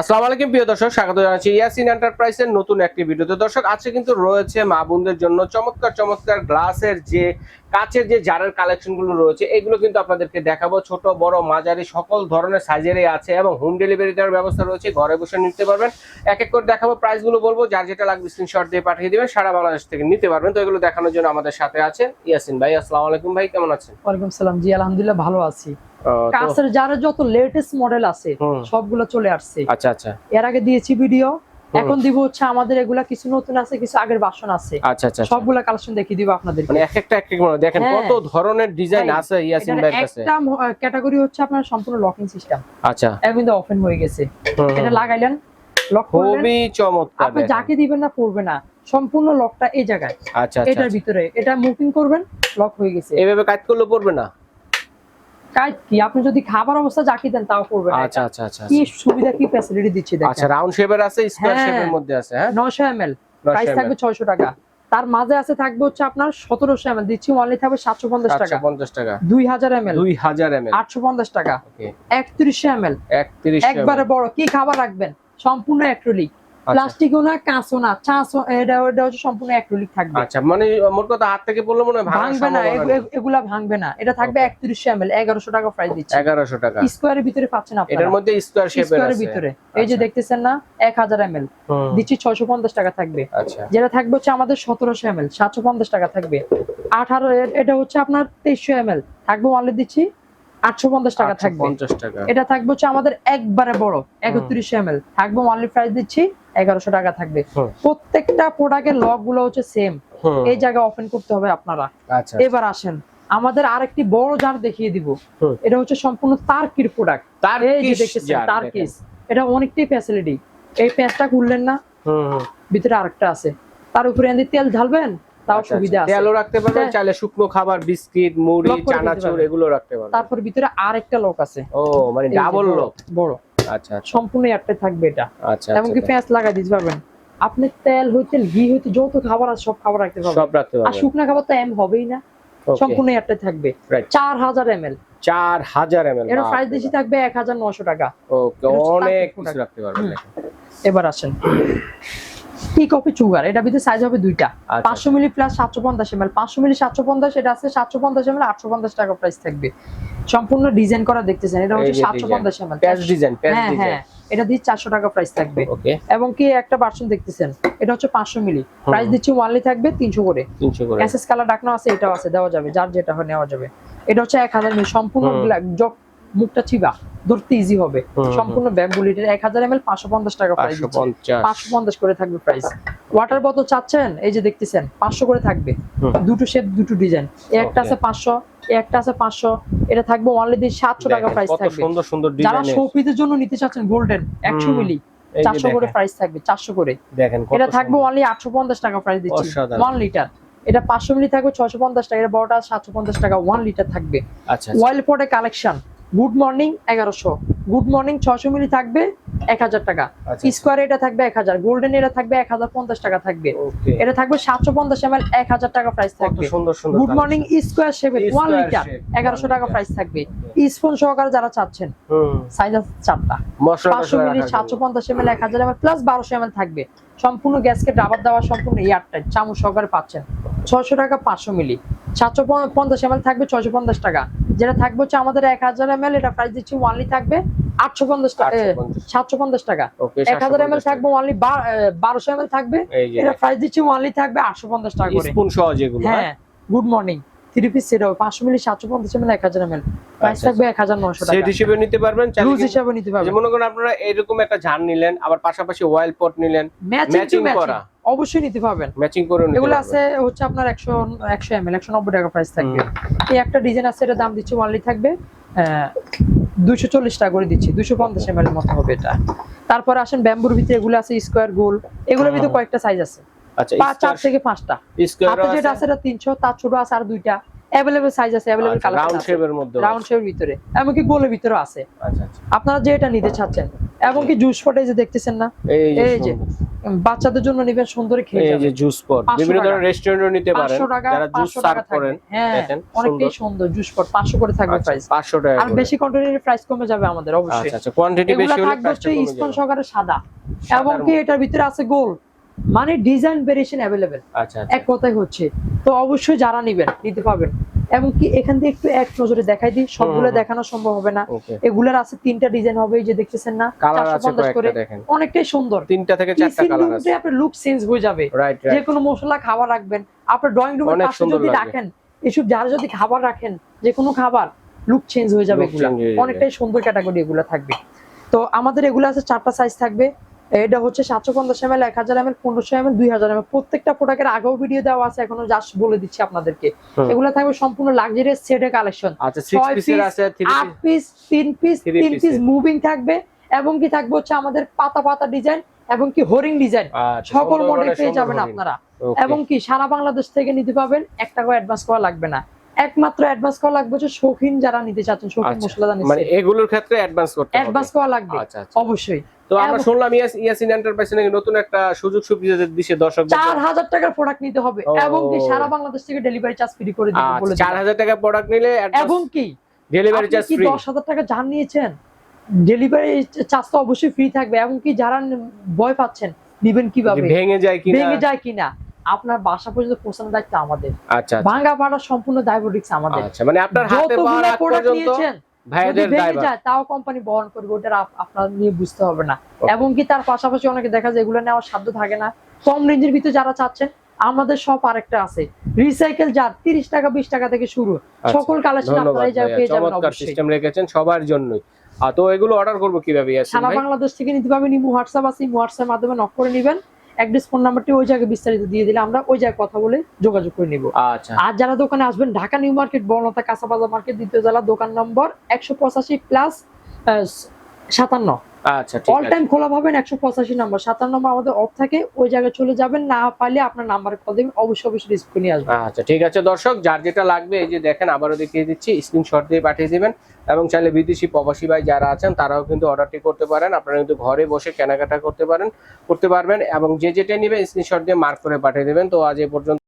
আসসালামু আলাইকুম, প্রিয় দর্শক, স্বাগত জানাচ্ছি ইয়াসিন এন্টারপ্রাইজের নতুন একটি ভিডিওতে। দর্শক, আজকে কিন্তু রয়েছে মা বোনদের জন্য চমৎকার চমৎকার গ্লাসের যে কাচের যে জারের কালেকশনগুলো রয়েছে এগুলো কিন্তু আপনাদেরকে দেখাবো। ছোট বড় মাঝারি সকল ধরনের সাইজেরই আছে এবং হোম ডেলিভারি দেওয়ার ব্যবস্থা রয়েছে। ঘরে বসে নিতে পারবেন। এক এক করে দেখাবো প্রাইসগুলো বলব। যার যেটা লাগবে স্ক্রিনশট দিয়ে পাঠিয়ে দিবেন। সারা বাংলাদেশ থেকে নিতে পারবেন। তো এগুলো দেখানোর জন্য আমাদের সাথে আছে ইয়াসিন ভাই। আসসালামু আলাইকুম ভাই কেমন আছেন? ওয়ালাইকুম সালাম। জি আলহামদুলিল্লাহ ভালো আছি। কাছের যারা যত লেটেস্ট মডেল আছে সবগুলো চলে আসছে। আচ্ছা আচ্ছা। এর আগে দিয়েছি ভিডিও এখন দিব হচ্ছে আমাদের এগুলা কিছু নতুন আছে কিছু আগের বাসন আছে। আচ্ছা আচ্ছা আচ্ছা। সবগুলা কালেকশন দেখিয়ে দিব আপনাদের মানে এক একটা এক এক মনে দেখেন হ্যাঁ। কত ধরনের ডিজাইন আছে ইয়াসিন ভাইয়ের কাছে। একটা ক্যাটাগরি হচ্ছে আপনার সম্পূর্ণ লকিং সিস্টেম আচ্ছা। এখন কিন্তু ওপেন হয়ে গেছে। এটা লাগাইলেন লক করলেন। খুবই চমৎকার আপনি যাকে দিবেন না পড়বে না। সম্পূর্ণ লকটা এই জায়গায়। আচ্ছা আচ্ছা এটার ভিতরে। এটা মুভিং করবেন লক হয়ে গেছে। এইভাবে কাজ করলে পড়বে না? কাজ কি? আপনি যদি খাবার অবস্থা যাকে দেন তাও করবে আচ্ছা আচ্ছা আচ্ছা কি সুবিধা কি ফ্যাসিলিটি দিচ্ছে আচ্ছা রাউন্ড শেপের আছে স্কয়ার। শেপের মধ্যে আছে হ্যাঁ? নশো এম এল 900 প্রাইস থাকবে ছয়শো টাকা। তার মাঝে আছে থাকবে হচ্ছে আপনার সতেরোশো এম এল দিচ্ছি অনলি থাকবে সাতশো পঞ্চাশ টাকা। 750 টাকা। দুই হাজার এম এল 2000 ml আটশো পঞ্চাশ টাকা। ওকে একত্রিশশো এম এল 31 একবারে বড় কি খাবার রাখবেন? সম্পূর্ণ অ্যাক্রিলিক আচ্ছা প্লাস্টিকও না কাঁচও না। চাঁচও এটা এটা হচ্ছে সম্পূর্ণ অ্যাক্রিলিক থাকবে। আচ্ছা মানে মোট কথা হাত থেকে পড়লে মনে হয় ভাঙবে না এগুলা ভাঙবে না। এটা থাকবে Okay. একত্রিশশো এম এল এগারোশো টাকা প্রাইস দিচ্ছে। 1100 টাকা। স্কোয়ারের ভিতরে পাচ্ছেন এটার মধ্যে স্কয়ার শেপের স্কোয়ারের আছে। ভিতরে। এই যে আচ্ছা। দেখতেছেন না এক হাজার এম এল হুম, দিচ্ছি ছয়শো পঞ্চাশ টাকা থাকবে। আচ্ছা। যেটা থাকবে হচ্ছে আমাদের সতেরোশো এম এল সাতশো পঞ্চাশ টাকা থাকবে। আঠারো এর- এটা হচ্ছে আপনার তেইশশো এম এল থাকবে অনলি দিচ্ছি আটশো পঞ্চাশ টাকা থাকবে। 50 টাকা। এটা থাকবে হচ্ছে আমাদের একবারে বড় একত্রিশশো এম এল থাকবে অনলি প্রাইস দিচ্ছি এগারোশো টাকা থাকবে। প্রত্যেকটা প্রোডাক্টের লকগুলো হচ্ছে সেম এই জায়গায় ওপেন করতে হবে আপনারা। আচ্ছা এবার আসেন। আমাদের আরেকটি বড় জার দেখিয়ে দিব। এটা হচ্ছে সম্পূর্ণ তার্কির প্রোডাক্ট এই যে দেখতেছেন তার্কিস এটা অনেকটাই ফ্যাসিলিটি এই প্যাঁচটা খুললেন না? ভিতরে আরেকটা আছে। তার উপরে এনে তেল ঢালবেন তাও আচ্ছা, সুবিধা আচ্ছা। আছে। তেলও রাখতে পারবেন হ্যাঁ। চাইলে শুকনো খাবার বিস্কিট মুড়ি চানাচুর এগুলো রাখতে পারবেন। তারপর ভিতরে আরেকটা লোক আছে। ও মানে ডাবল লক বড়। আচ্ছা আচ্ছা। সম্পূর্ণ একটা থাকবে এটা। আচ্ছা এমনকি পেঁয়াজ লাগাই দিতে পারবেন। আপনি তেল হইতে ঘি হইতে যত খাবার আছে সব খাবার রাখতে পারবেন। সব রাখতে আর শুকনা খাবার তো এম হবেই না। সম্পূর্ণ একটা থাকবে. চার হাজার এম এল চার হাজার এম এল এর প্রাইস বেশি থাকবে এক হাজার নশো টাকা। ওকে অনেক কিছু রাখতে। পারবেন এবার আসেন। টি কপি চুগার এটা ভিতরে সাইজ হবে দুইটা। পাঁচশো মিলি প্লাস সাতশো পঞ্চাশ এম এল পাঁচশো মিলি সাতশো পঞ্চাশ এটা আছে সাতশো পঞ্চাশ এম এল আটশো পঞ্চাশ টাকা প্রাইস থাকবে। সম্পূর্ণ ডিজাইন করা দেখতেছেন। এটা হচ্ছে সাতশো পঞ্চাশ এম প্যাচ ডিজাইন প্যাচ হ্যাঁ ডিজাইন হ্যাঁ। এটা দিয়ে চারশো টাকা প্রাইস থাকবে। এবং কি একটা ভার্সন দেখতেছেন? এটা হচ্ছে পাঁচশো মিলি প্রাইস দিচ্ছি ওয়ানলি থাকবে তিনশো করে। 300 করে। এসএস কালার ডাকনো আছে এটাও আছে দেওয়া যাবে যার যেটা হয় নেওয়া যাবে। এটা হচ্ছে এক হাজার মিলি সম্পূর্ণ মুখটা চিবা ধরতে ইজি হবে। সম্পূর্ণ ব্যাগ বুলেটের এক হাজার এম এল পাঁচশো পঞ্চাশ টাকা প্রাইস 550 পাঁচশো পঞ্চাশ। করে থাকবে প্রাইস ওয়াটার বোতল চাচ্ছেন? এই যে দেখতেছেন পাঁচশো করে থাকবে। দুটো শেপ দুটো ডিজাইন একটা আছে পাঁচশো একটা আছে পাঁচশো এটা থাকবে অনলি দিয়ে সাতশো টাকা প্রাইস থাকবে। সুন্দর সুন্দর যারা শোপিসের জন্য নিতে চাচ্ছেন গোল্ডেন একশো মিলি চারশো করে প্রাইস থাকবে চারশো করে। দেখেন এটা থাকবে। অনলি আটশো পঞ্চাশ টাকা প্রাইস দিচ্ছি। ওয়ান লিটার এটা পাঁচশো মিলি থাকবে ছয়শো পঞ্চাশ টাকা। এটা বড়টা সাতশো পঞ্চাশ টাকা ওয়ান লিটার থাকবে। আচ্ছা আচ্ছা। ওয়াইল পটে কালেকশন গুড মর্নিং এগারোশো। গুড মর্নিং ছয়শো মিলি থাকবে। এক হাজার টাকা। আচ্ছা স্কোয়ার এটা থাকবে এক হাজার গোল্ডেন এটা থাকবে এক হাজার পঞ্চাশ টাকা থাকবে। এটা থাকবে সাতশো পঞ্চাশ এম এক হাজার টাকা প্রাইস থাকবে। গুড মর্নিং স্কোয়ার শেপের ওয়ান লিটার এগারোশো টাকা। প্রাইস থাকবে। স্পুন সহকারে যারা চাচ্ছেন সাইজ আছে চারটা। পাঁচশো মিলি সাতশো পঞ্চাশ এম এল এক হাজার এম প্লাস বারোশো এম থাকবে। সম্পূর্ণ গ্যাসকে রাবার দেওয়া সম্পূর্ণ এয়ারটাইট চামচ সহকারে পাচ্ছেন। ছয়শো টাকা পাঁচশো মিলি। সাতশো পঞ্চাশ এম এল থাকবে ছয়শো পঞ্চাশ টাকা। যেটা থাকবে হচ্ছে আমাদের এক হাজার এম এটা প্রাইস দিচ্ছি ওয়ানলি থাকবে। আটশো পঞ্চাশ টাকা সাতশো পঞ্চাশ টাকা। এক হাজার এম থাকবে ওয়ানলি বারোশো এম থাকবে। এই এটা প্রাইস দিচ্ছি থাকবে আটশো পঞ্চাশ টাকা করে। স্পুন সহ যেগুলো হ্যাঁ good morning three piece set হবে পাঁচশো মিলি সাতশো পঞ্চাশ এম এক হাজার এম প্রাইস আচ্ছা, থাকবে এক হাজার নশো সেট হিসেবে নিতে পারবেন লুজ হিসাবে নিতে পারবেন। মনে করেন আপনারা এরকম একটা ঝাড় নিলেন আবার পাশাপাশি ওয়াইল পট নিলেন ম্যাচিং করা। অবশ্যই নিতে পারবেন। ম্যাচিং করে এগুলো আছে হচ্ছে আপনার একশো একশো এম এল একশো নব্বই টাকা প্রাইস থাকবে। এই একটা ডিজাইন আছে এটা দাম দিচ্ছি ওয়ানলি থাকবে দুইশো চল্লিশ টাকা করে দিচ্ছি দুশো পঞ্চাশ এম এর মতো হবে এটা। তারপর আসেন ব্যাম্বুর ভিতরে এগুলো আছে স্কোয়ার গোল এগুলোর ভিতরে কয়েকটা সাইজ আছে। আচ্ছা পাঁচ চার থেকে পাঁচটা। স্কয়ার হাতে যেটা আছে? এটা তিনশো তার ছোট আছে আর দুইটা। অ্যাভেলেবেল সাইজ আছে অ্যাভেলেবেল কালার রাউন্ড শেপের মধ্যে রাউন্ড শেপের ভিতরে এমনকি গোলের ভিতরে আছে। আচ্ছা আচ্ছা। আপনারা যে এটা নিতে চাচ্ছেন এমনকি জুস ফটে যে দেখতেছেন না? এই যে। বাচ্চাদের জন্য নেবেন সুন্দর খেয়ে এই যে জুস পট 500 বিভিন্ন ধরনের রেস্টুরেন্টও নিতে পারেন। যারা জুস 500 সার্ভ করেন হ্যাঁ দেখেন। অনেকটাই সুন্দর। জুস পট 500 করে থাকবে আচ্ছা, প্রাইস 500 টাকা আর বেশি কোয়ান্টিটির প্রাইস কমে যাবে আমাদের অবশ্যই। আচ্ছা আচ্ছা কোয়ান্টিটি বেশি হলে প্রাইসটা কমে স্পন সহকারে সাদা। এবং কি এটার ভিতরে আছে গোল। মানে ডিজাইন ভেরিয়েশন আচ্ছা আচ্ছা। এক কথাই হচ্ছে। তো অবশ্যই যারা নিবেন নিতে পারবেন। এবং কি এখান থেকে একটু এক নজরে দেখাই দিই সবগুলো দেখানো সম্ভব হবে না। এগুলার আছে তিনটা ডিজাইন হবে যে দেখতেছেন না কালার আছে 450 করে। অনেকটাই সুন্দর। তিনটা থেকে চারটা কালার আছে। আপনার লুক চেঞ্জ হয়ে যাবে। যে কোনো মশলা খাবার রাখবেন। আপনার ড্রয়িং রুমের পাশে যদি রাখেন এসব যারা যদি খাবার রাখেন যে কোনো খাবার লুক চেঞ্জ হয়ে যাবে এগুলা। হয়ে যাবে। অনেকটাই সুন্দর ক্যাটাগরি এগুলো থাকবে। তো আমাদের এগুলো আছে চারটা সাইজ থাকবে। এটা হচ্ছে সাতশো পঞ্চাশ এম এল এক হাজার এম এল পনেরোশো এম এল দুই হাজার এম এল প্রত্যেকটা প্রোডাক্টের আগেও ভিডিও দেওয়া আছে এখনও জাস্ট বলে দিচ্ছি আপনাদেরকে। এগুলো থাকবে সম্পূর্ণ লাক্সারিয়াস সেটের কালেকশন 6 ছয় 3 আট পিস তিন পিস তিন পিস মুভিং থাকবে এবং কি থাকবে হচ্ছে আমাদের পাতা পাতা ডিজাইন এবং কি হরিং ডিজাইন আচ্ছা সকল মডেল পেয়ে যাবেন আপনারা। এবং কি সারা বাংলাদেশ থেকে নিতে পাবেন একটা করে অ্যাডভান্স করা লাগবে না। একমাত্র অ্যাডভান্স করা লাগবে হচ্ছে শৌখিন যারা নিতে চাচ্ছেন শৌখিন আচ্ছা, মশলাদার মানে এগুলোর ক্ষেত্রে অ্যাডভান্স করতে হবে। অ্যাডভান্স করা লাগবে। আচ্ছা আচ্ছা। অবশ্যই। তো আমরা শুনলাম ইয়াস ইয়াসিন এন্টারপ্রাইজে নাকি নতুন একটা সুযোগ সুবিধা দিচ্ছে দর্শক চার হাজার টাকার প্রোডাক্ট নিতে হবে এবং কি সারা বাংলাদেশ থেকে ডেলিভারি চার্জ ফ্রি করে দিবে বলে আচ্ছা চার দিলাম। হাজার টাকা প্রোডাক্ট নিলে এবং কি? ডেলিভারি চার্জ ফ্রি দশ হাজার টাকা জান নিয়েছেন? ডেলিভারি চার্জ তো অবশ্যই ফ্রি থাকবে এবং কি যারা ভয় পাচ্ছেন নিবেন কীভাবে? ভেঙে যায় কিনা। ভেঙে যায় কিনা। আপনার বাসা পর্যন্ত পৌঁছানোর দায়িত্ব আমাদের। আচ্ছা আচ্ছা, ভাঙা পাড়া সম্পূর্ণ ডায়াবেটিক্স আমাদের। আচ্ছা মানে আপনার হাতে প্রোডাক্ট পর্যন্ত তাও কোম্পানি বহন করবে ওটা আপনার নিয়ে বুঝতে হবে না। এবং কি তার পাশাপাশি অনেকে দেখা যায় এগুলো নেওয়ার সাধ্য থাকে না। কম রেঞ্জের ভিতরে যারা চাচ্ছেন আমাদের সব আরেকটা আছে। রিসাইকেল যার তিরিশ টাকা বিশ টাকা থেকে শুরু। আচ্ছা, সকল কালেকশন আপনারা ভাইয়া, পেয়ে যাবেন অবশ্যই। সিস্টেম রেখেছেন সবার জন্যই। আর তো এগুলো অর্ডার করব কীভাবে সারা বাংলাদেশ থেকে নিতে পারবেন ইমো হোয়াটসঅ্যাপ আছে ইমো হোয়াটসঅ্যাপ মাধ্যমে নক করে নেবেন। অ্যাড্রেস ফোন নাম্বারটি ওই জায়গায় বিস্তারিত দিয়ে দিলে আমরা ওই জায়গায় কথা বলে যোগাযোগ করে নিব। আচ্ছা। আর যারা দোকানে আসবেন ঢাকা নিউ মার্কেট বর্ণতা কাঁচাবাজার মার্কেট দ্বিতীয় জেলা দোকান নম্বর একশো পঁচাশি প্লাস সাতান্ন। আচ্ছা ঠিক অল টাইম খোলা পাবেন একশো পঁচাশি নম্বর সাতান্ন নম্বর আমাদের অফ থাকে ওই জায়গায় চলে যাবেন না পারলে আপনার নাম্বারে কল দেবেন অবশ্যই অবশ্যই রিসিভ নিয়ে আসবেন। আচ্ছা ঠিক আছে দর্শক যার যেটা লাগবে এই যে দেখেন আবারও দেখিয়ে দিচ্ছি স্ক্রিনশট দিয়ে পাঠিয়ে দিবেন। এবং চাইলে বিদেশি প্রবাসী ভাই যারা আছেন তারাও কিন্তু অর্ডারটি করতে পারেন। আপনারা কিন্তু ঘরে বসে কেনাকাটা করতে পারেন করতে পারবেন। এবং যে যেটা নেবেন স্ক্রিনশট দিয়ে মার্ক করে পাঠিয়ে দেবেন। তো আজ এ পর্যন্ত